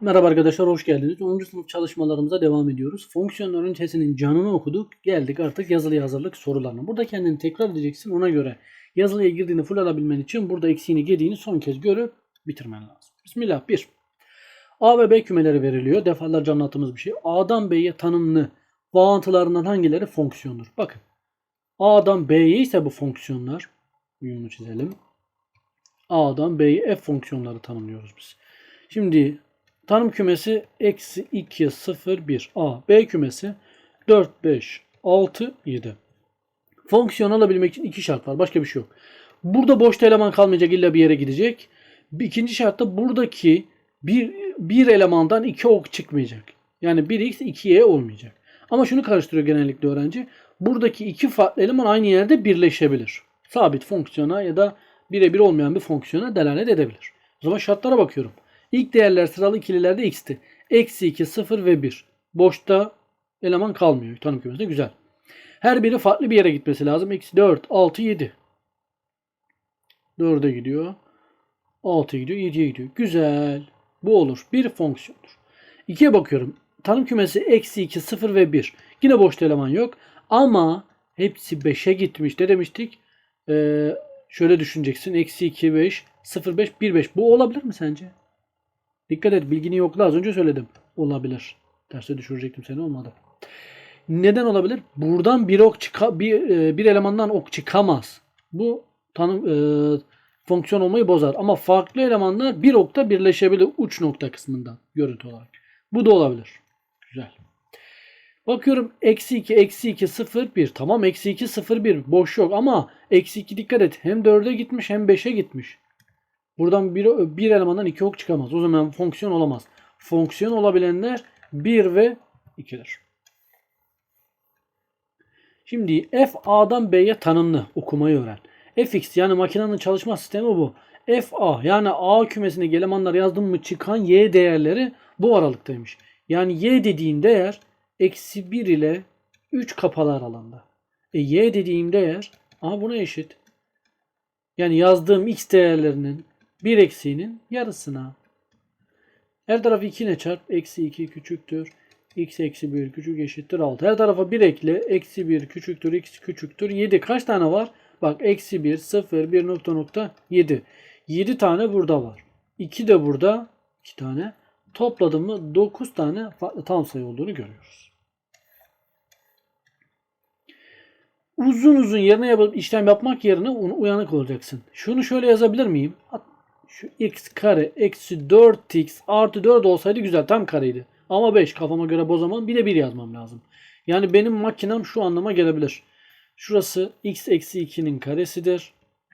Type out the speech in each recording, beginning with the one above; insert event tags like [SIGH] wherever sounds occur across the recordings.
Merhaba arkadaşlar hoş geldiniz. 10. sınıf çalışmalarımıza devam ediyoruz. Fonksiyonlar ünitesinin canını okuduk. Geldik artık yazılı hazırlık sorularına. Burada kendini tekrar edeceksin. Ona göre yazılıya girdiğini full alabilmen için burada eksiğini gediğini son kez görüp bitirmen lazım. Bismillah 1. A ve B kümeleri veriliyor. Defalarca anlattığımız bir şey. A'dan B'ye tanımlı bağıntılarından hangileri fonksiyondur? Bakın. A'dan B'ye ise bu fonksiyonlar. Uyumlu çizelim. A'dan B'ye f fonksiyonları tanımlıyoruz biz. Şimdi tanım kümesi eksi 2, 0, 1. A. B kümesi 4, 5, 6, 7. Fonksiyon alabilmek için iki şart var. Başka bir şey yok. Burada boşta eleman kalmayacak illa bir yere gidecek. İkinci şart da buradaki bir, bir elemandan iki ok çıkmayacak. Yani 1x 2y olmayacak. Ama şunu karıştırıyor genellikle öğrenci. Buradaki iki farklı eleman aynı yerde birleşebilir. Sabit fonksiyona ya da birebir olmayan bir fonksiyona delalet edebilir. O zaman şartlara bakıyorum. İlk değerler sıralı ikililerde x'ti. Eksi 2, 0 ve 1. Boşta eleman kalmıyor. Tanım kümesinde güzel. Her biri farklı bir yere gitmesi lazım. Eksi 4, 6, 7. 4'e gidiyor. 6'ya gidiyor, 7'ye gidiyor. Güzel. Bu olur. Bir fonksiyondur. 2'ye bakıyorum. Tanım kümesi eksi 2, 0 ve 1. Yine boşta eleman yok. Ama hepsi 5'e gitmiş. Ne demiştik? Ee, şöyle düşüneceksin. Eksi 2, 5, 0, 5, 1, 5. Bu olabilir mi sence? Dikkat et bilgini yokla. Az önce söyledim. Olabilir. Terse düşürecektim seni olmadı. Neden olabilir? Buradan bir ok çıka, bir, e, bir elemandan ok çıkamaz. Bu tanım e, fonksiyon olmayı bozar. Ama farklı elemanlar bir okta birleşebilir uç nokta kısmından görüntü olarak. Bu da olabilir. Güzel. Bakıyorum eksi 2, eksi 2, 0, 1. Tamam eksi 2, 0, 1. Boş yok ama eksi 2 dikkat et. Hem 4'e gitmiş hem 5'e gitmiş. Buradan bir, bir elemandan iki ok çıkamaz. O zaman fonksiyon olamaz. Fonksiyon olabilenler 1 ve 2'dir. Şimdi f a'dan b'ye tanımlı okumayı öğren. fx yani makinenin çalışma sistemi bu. f a yani a kümesine elemanlar yazdım mı çıkan y değerleri bu aralıktaymış. Yani y dediğin değer eksi 1 ile 3 kapalı aralığında. E y dediğim değer aha buna eşit. Yani yazdığım x değerlerinin 1 eksiğinin yarısına. Her tarafı 2 ile çarp. Eksi 2 küçüktür. x eksi 1 küçük eşittir 6. Her tarafa 1 ekle. Eksi 1 küçüktür. x küçüktür. 7. Kaç tane var? Bak eksi 1, 0, 1 nokta nokta 7. 7 tane burada var. 2 de burada. 2 tane. Topladım mı 9 tane farklı tam sayı olduğunu görüyoruz. Uzun uzun yerine yapıp işlem yapmak yerine uyanık olacaksın. Şunu şöyle yazabilir miyim? Şu x kare eksi 4x artı 4 olsaydı güzel tam kareydi. Ama 5 kafama göre bozamam. Bir de 1 yazmam lazım. Yani benim makinem şu anlama gelebilir. Şurası x eksi 2'nin karesidir.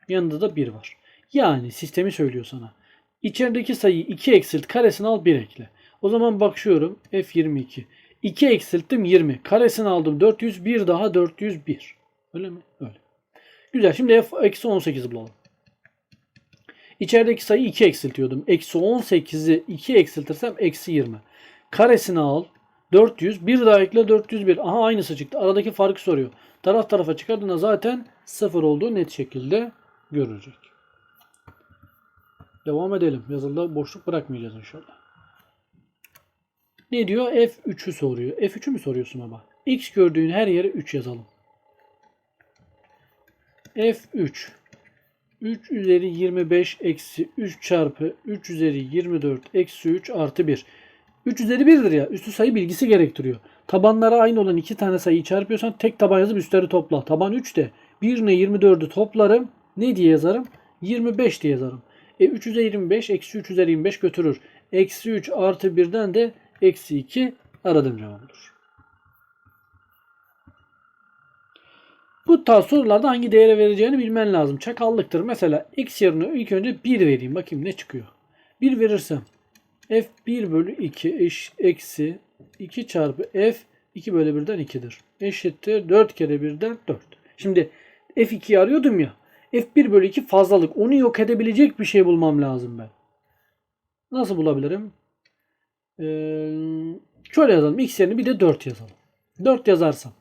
Yanında da 1 var. Yani sistemi söylüyor sana. İçerideki sayıyı 2 eksilt karesini al 1 ekle. O zaman bakıyorum f22. 2 eksilttim 20. Karesini aldım 400. 1 daha 401. Öyle mi? Öyle. Güzel. Şimdi f eksi 18'i bulalım. İçerideki sayı 2 eksiltiyordum. Eksi 18'i 2 eksiltirsem eksi 20. Karesini al. 400. Bir daha ekle 401. Aha aynısı çıktı. Aradaki farkı soruyor. Taraf tarafa çıkardığında zaten 0 olduğu net şekilde görülecek. Devam edelim. Yazılıda boşluk bırakmayacağız inşallah. Ne diyor? F3'ü soruyor. F3'ü mü soruyorsun ama? X gördüğün her yere 3 yazalım. F3 3 üzeri 25 eksi 3 çarpı 3 üzeri 24 eksi 3 artı 1. 3 üzeri 1'dir ya. Üstü sayı bilgisi gerektiriyor. Tabanlara aynı olan iki tane sayıyı çarpıyorsan tek taban yazıp üstleri topla. Taban 3 de 1 ile 24'ü toplarım. Ne diye yazarım? 25 diye yazarım. E 3 üzeri 25 eksi 3 üzeri 25 götürür. Eksi 3 artı 1'den de eksi 2 aradığım cevabıdır. Bu tarz sorularda hangi değere vereceğini bilmen lazım. Çakallıktır. Mesela x yerine ilk önce 1 vereyim. Bakayım ne çıkıyor. 1 verirsem f1 bölü 2 eş, eksi 2 çarpı f 2 bölü 1'den 2'dir. Eşittir 4 kere 1'den 4. Şimdi f2'yi arıyordum ya. f1 bölü 2 fazlalık. Onu yok edebilecek bir şey bulmam lazım ben. Nasıl bulabilirim? Ee, şöyle yazalım. x yerine bir de 4 yazalım. 4 yazarsam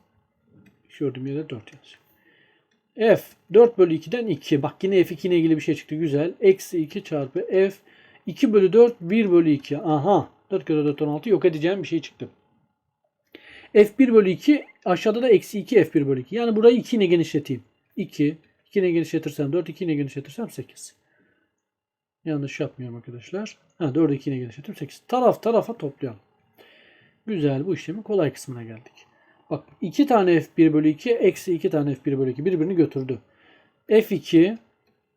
gördüğüm yere 4 yazacağım. F 4 bölü 2'den 2. Bak yine F2 ile ilgili bir şey çıktı. Güzel. Eksi 2 çarpı F 2 bölü 4 1 bölü 2. Aha. 4 kere 4 16 yok edeceğim bir şey çıktı. F1 bölü 2 aşağıda da eksi 2 F1 bölü 2. Yani burayı 2 ile genişleteyim. 2. 2 ile genişletirsem 4. 2 ile genişletirsem 8. Yanlış yapmıyorum arkadaşlar. Ha 4'ü 2 ile genişletim 8. Taraf tarafa toplayalım. Güzel bu işlemin kolay kısmına geldik. Bak 2 tane F1 bölü 2 eksi 2 tane F1 bölü 2 birbirini götürdü. F2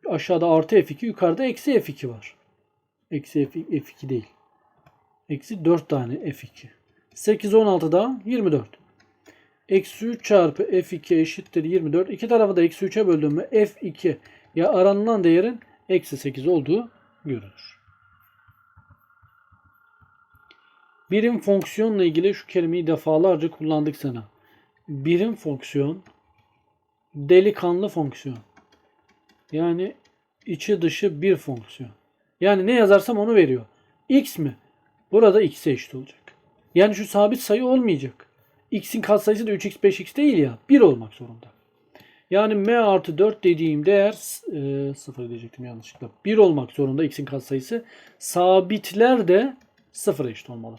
aşağıda artı F2 yukarıda eksi F2 var. Eksi F, F2 değil. Eksi 4 tane F2. 8 16 daha 24. Eksi 3 çarpı F2 eşittir 24. İki tarafı da eksi 3'e böldüm mü F2 ya aranılan değerin eksi 8 olduğu görülür. Birim fonksiyonla ilgili şu kelimeyi defalarca kullandık sana. Birim fonksiyon delikanlı fonksiyon. Yani içi dışı bir fonksiyon. Yani ne yazarsam onu veriyor. X mi? Burada x'e eşit olacak. Yani şu sabit sayı olmayacak. x'in katsayısı da 3x 5x değil ya. 1 olmak zorunda. Yani m artı 4 dediğim değer e, 0 diyecektim yanlışlıkla. 1 olmak zorunda x'in katsayısı. Sabitler de 0 eşit olmalı.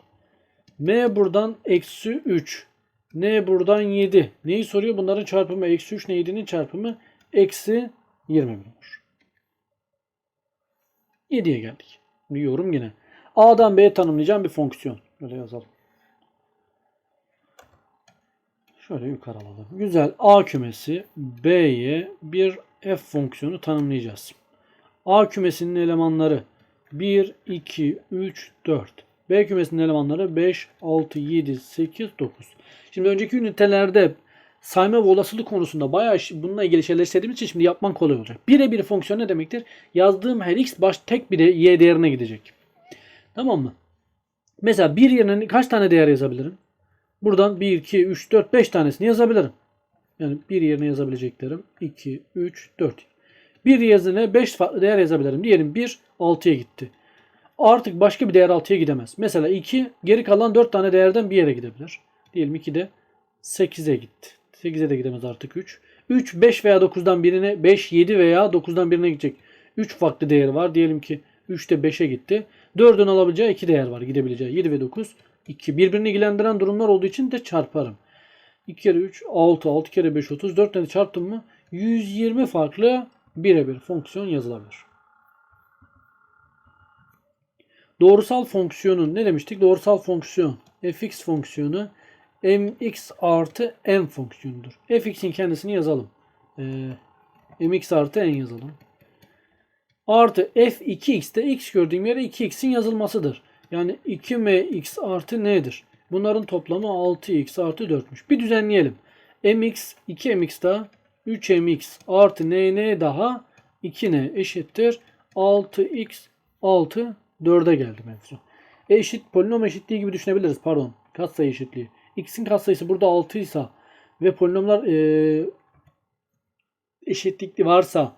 M buradan eksi 3. n buradan 7. Neyi soruyor? Bunların çarpımı eksi 3 ile 7'nin çarpımı eksi 21 olur. 7'ye geldik. Bir yorum yine. A'dan B'ye tanımlayacağım bir fonksiyon. Böyle yazalım. Şöyle yukarı alalım. Güzel. A kümesi B'ye bir f fonksiyonu tanımlayacağız. A kümesinin elemanları 1, 2, 3, 4. B kümesinin elemanları 5, 6, 7, 8, 9. Şimdi önceki ünitelerde sayma ve olasılık konusunda bayağı bununla ilgili şeyler istediğimiz için şimdi yapman kolay olacak. Birebir fonksiyon ne demektir? Yazdığım her x baş tek bir y değerine gidecek. Tamam mı? Mesela bir yerine kaç tane değer yazabilirim? Buradan 1, 2, 3, 4, 5 tanesini yazabilirim. Yani bir yerine yazabileceklerim 2, 3, 4. Bir yerine 5 farklı değer yazabilirim. Diyelim 1 6'ya gitti. Artık başka bir değer 6'ya gidemez. Mesela 2 geri kalan 4 tane değerden bir yere gidebilir. Diyelim 2 de 8'e gitti. 8'e de gidemez artık 3. 3, 5 veya 9'dan birine 5, 7 veya 9'dan birine gidecek. 3 farklı değeri var. Diyelim ki 3 de 5'e gitti. 4'ün alabileceği 2 değer var gidebileceği. 7 ve 9. 2. Birbirini ilgilendiren durumlar olduğu için de çarparım. 2 kere 3 6, 6 kere 5 30. 4 tane çarptım mı 120 farklı birebir fonksiyon yazılabilir. Doğrusal fonksiyonun ne demiştik? Doğrusal fonksiyon fx fonksiyonu mx artı n fonksiyonudur. fx'in kendisini yazalım. Ee, mx artı n yazalım. Artı f2x de x gördüğüm yere 2x'in yazılmasıdır. Yani 2mx artı n'dir. Bunların toplamı 6x artı 4'müş. Bir düzenleyelim. mx 2mx daha 3mx artı n daha 2n eşittir. 6x 6 4'e geldi mevzu. Eşit polinom eşitliği gibi düşünebiliriz. Pardon. Katsayı eşitliği. x'in katsayısı burada 6 ise ve polinomlar e, eşitlikli varsa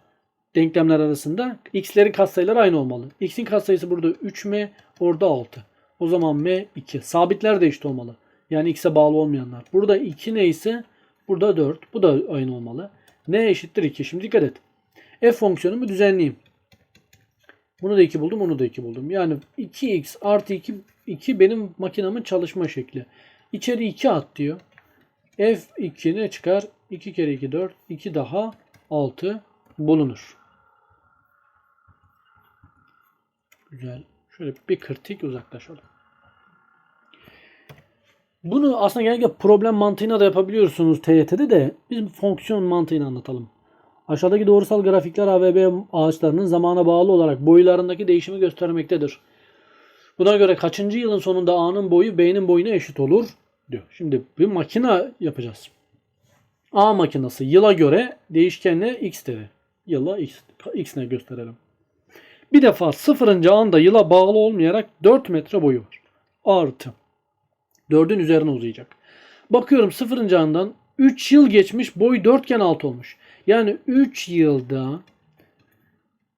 denklemler arasında x'lerin katsayıları aynı olmalı. x'in katsayısı burada 3m, orada 6. O zaman m 2. Sabitler de eşit olmalı. Yani x'e bağlı olmayanlar. Burada 2 neyse burada 4. Bu da aynı olmalı. n eşittir 2. Şimdi dikkat et. f fonksiyonumu düzenleyeyim. Bunu da 2 buldum, onu da 2 buldum. Yani 2x artı 2, 2 benim makinamın çalışma şekli. İçeri 2 at diyor. F2 ne çıkar? 2 kere 2 4. 2 daha 6 bulunur. Güzel. Şöyle bir kritik uzaklaşalım. Bunu aslında genellikle problem mantığına da yapabiliyorsunuz TYT'de de biz fonksiyon mantığını anlatalım. Aşağıdaki doğrusal grafikler A ve B ağaçlarının zamana bağlı olarak boylarındaki değişimi göstermektedir. Buna göre kaçıncı yılın sonunda A'nın boyu B'nin boyuna eşit olur diyor. Şimdi bir makine yapacağız. A makinesi yıla göre değişkenle x dedi. Yıla x, x ne gösterelim. Bir defa sıfırıncı anda yıla bağlı olmayarak 4 metre boyu var. Artı. 4'ün üzerine uzayacak. Bakıyorum sıfırıncı andan 3 yıl geçmiş boy 4 iken 6 olmuş. Yani 3 yılda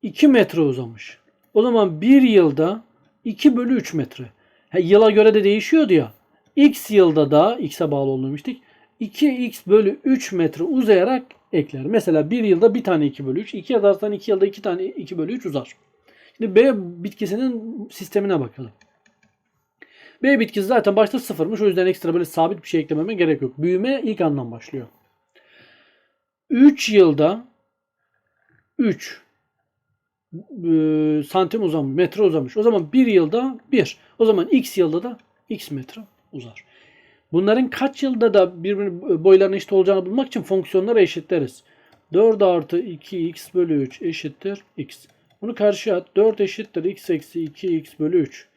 2 metre uzamış. O zaman 1 yılda 2 bölü 3 metre. He, yıla göre de değişiyordu ya. X yılda da x'e bağlı olmamıştık. 2x bölü 3 metre uzayarak ekler. Mesela 1 yılda bir tane 2 bölü 3. 2 yazarsan 2 yılda 2 tane 2 bölü 3 uzar. Şimdi B bitkisinin sistemine bakalım. B bitkisi zaten başta sıfırmış. O yüzden ekstra böyle sabit bir şey eklememe gerek yok. Büyüme ilk andan başlıyor. 3 yılda 3 e, santim uzamış, metre uzamış. O zaman 1 yılda 1. O zaman x yılda da x metre uzar. Bunların kaç yılda da birbirinin boylarının eşit olacağını bulmak için fonksiyonları eşitleriz. 4 artı 2x bölü 3 eşittir x. Bunu karşıya at. 4 eşittir x eksi 2x bölü 3.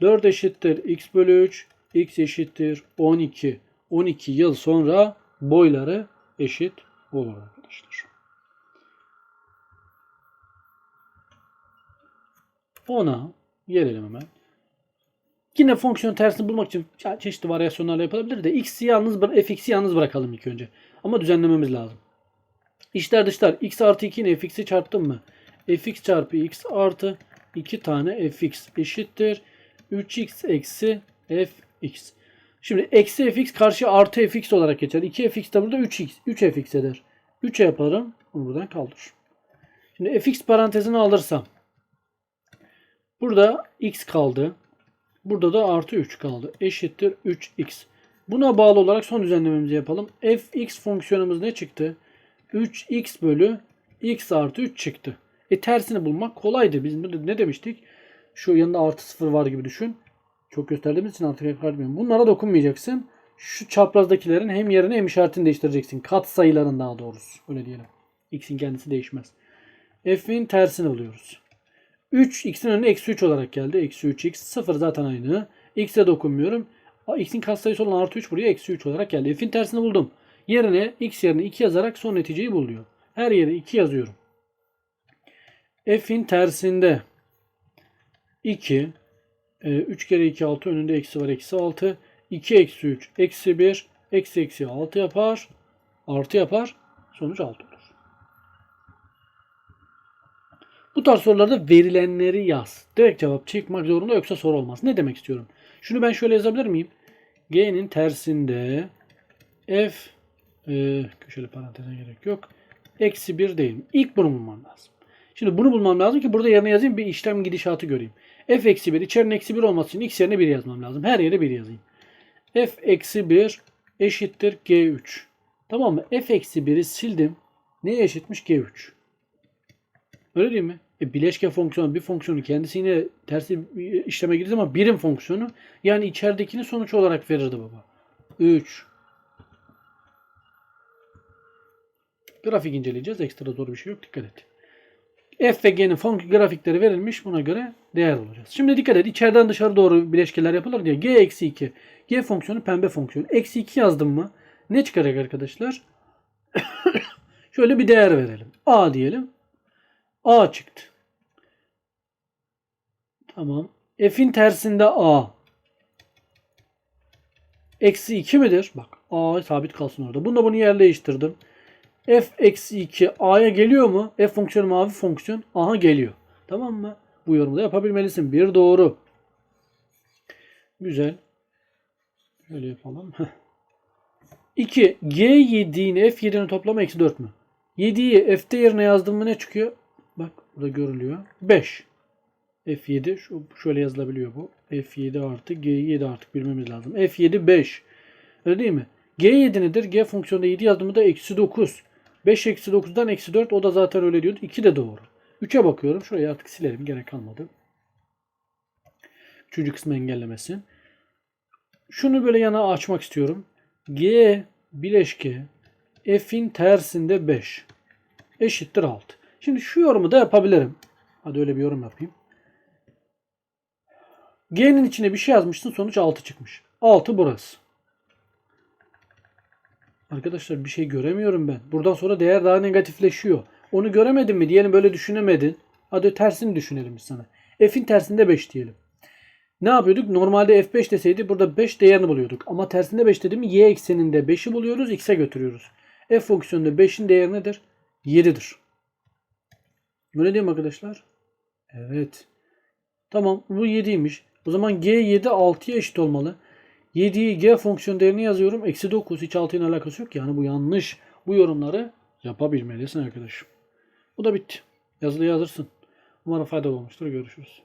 4 eşittir x bölü 3. x eşittir 12. 12 yıl sonra boyları eşit olur arkadaşlar. Ona gelelim hemen. Yine fonksiyon tersini bulmak için çe- çeşitli varyasyonlarla yapılabilir de x'i yalnız fx'i yalnız bırakalım ilk önce. Ama düzenlememiz lazım. İçler dışlar x artı 2 ile fx'i çarptım mı? fx çarpı x artı 2 tane fx eşittir. 3x eksi fx. Şimdi eksi fx karşı artı fx olarak geçer. 2 fx de burada 3x. 3 fx eder. 3'e yaparım. Bunu buradan kaldır. Şimdi fx parantezini alırsam. Burada x kaldı. Burada da artı 3 kaldı. Eşittir 3x. Buna bağlı olarak son düzenlememizi yapalım. fx fonksiyonumuz ne çıktı? 3x bölü x artı 3 çıktı. E tersini bulmak kolaydı. Biz ne demiştik? Şu yanında artı 0 var gibi düşün. Çok gösterdiğimiz için artık tekrar etmiyorum. Bunlara dokunmayacaksın. Şu çaprazdakilerin hem yerini hem işaretini değiştireceksin. Kat sayıların daha doğrusu. Öyle diyelim. X'in kendisi değişmez. F'in tersini buluyoruz. 3 x'in önüne eksi 3 olarak geldi. Eksi 3x. 0 zaten aynı. X'e dokunmuyorum. X'in katsayısı olan artı 3 buraya eksi 3 olarak geldi. F'in tersini buldum. Yerine x yerine 2 yazarak son neticeyi buluyor. Her yere 2 yazıyorum. F'in tersinde 2 3 kere 2 6 önünde eksi var eksi 6 2 eksi 3 eksi 1 eksi eksi 6 yapar artı yapar sonuç 6 olur. Bu tarz sorularda verilenleri yaz. Direkt cevap çıkmak zorunda yoksa soru olmaz. Ne demek istiyorum? Şunu ben şöyle yazabilir miyim? G'nin tersinde f e, köşeli paranteze gerek yok. Eksi 1 değil. İlk bunu bulmam lazım. Şimdi bunu bulmam lazım ki burada yerine yazayım bir işlem gidişatı göreyim. F eksi 1 içerinin eksi 1 olması için x yerine 1 yazmam lazım. Her yere 1 yazayım. f eksi 1 eşittir g3. Tamam mı? f eksi 1'i sildim. Neye eşitmiş? g3. Öyle değil mi? E, bileşke fonksiyonu bir fonksiyonu kendisi yine tersi işleme girdi ama birim fonksiyonu yani içeridekini sonuç olarak verirdi baba. 3 Grafik inceleyeceğiz. Ekstra zor bir şey yok. Dikkat et. F ve G'nin fonk grafikleri verilmiş. Buna göre değer bulacağız. Şimdi dikkat et. İçeriden dışarı doğru bileşkeler yapılır diye. G eksi 2. G fonksiyonu pembe fonksiyonu. Eksi 2 yazdım mı? Ne çıkacak arkadaşlar? [COUGHS] Şöyle bir değer verelim. A diyelim. A çıktı. Tamam. F'in tersinde A. Eksi 2 midir? Bak A sabit kalsın orada. Bunda bunu yer değiştirdim. F eksi 2 A'ya geliyor mu? F fonksiyonu mavi fonksiyon. Aha geliyor. Tamam mı? Bu yorumu da yapabilmelisin. Bir doğru. Güzel. Şöyle yapalım. 2. G7 ile F7'nin toplamı eksi 4 mü? 7'yi F'te yerine yazdım mı ne çıkıyor? Bak burada görülüyor. 5. F7 şu şöyle yazılabiliyor bu. F7 artı G7 artık bilmemiz lazım. F7 5. Öyle değil mi? G7 nedir? G fonksiyonunda 7 yazdığımda eksi 9. 5 eksi 9'dan eksi 4 o da zaten öyle diyordu. 2 de doğru. 3'e bakıyorum. Şurayı artık silerim. Gerek kalmadı. Üçüncü kısmı engellemesin. Şunu böyle yana açmak istiyorum. G bileşke F'in tersinde 5 eşittir 6. Şimdi şu yorumu da yapabilirim. Hadi öyle bir yorum yapayım. G'nin içine bir şey yazmışsın sonuç 6 çıkmış. 6 burası. Arkadaşlar bir şey göremiyorum ben. Buradan sonra değer daha negatifleşiyor. Onu göremedin mi? Diyelim böyle düşünemedin. Hadi tersini düşünelim sana. F'in tersinde 5 diyelim. Ne yapıyorduk? Normalde F5 deseydi burada 5 değerini buluyorduk. Ama tersinde 5 dedim y ekseninde 5'i buluyoruz. X'e götürüyoruz. F fonksiyonunda 5'in değeri nedir? 7'dir. Böyle değil mi arkadaşlar? Evet. Tamam bu 7'ymiş. O zaman G7 6'ya eşit olmalı. 7'yi G fonksiyon değerini yazıyorum. Eksi 9 hiç 6 ile alakası yok. Yani bu yanlış. Bu yorumları yapabilmelisin arkadaşım. Bu da bitti. Yazılı yazırsın. Umarım faydalı olmuştur. Görüşürüz.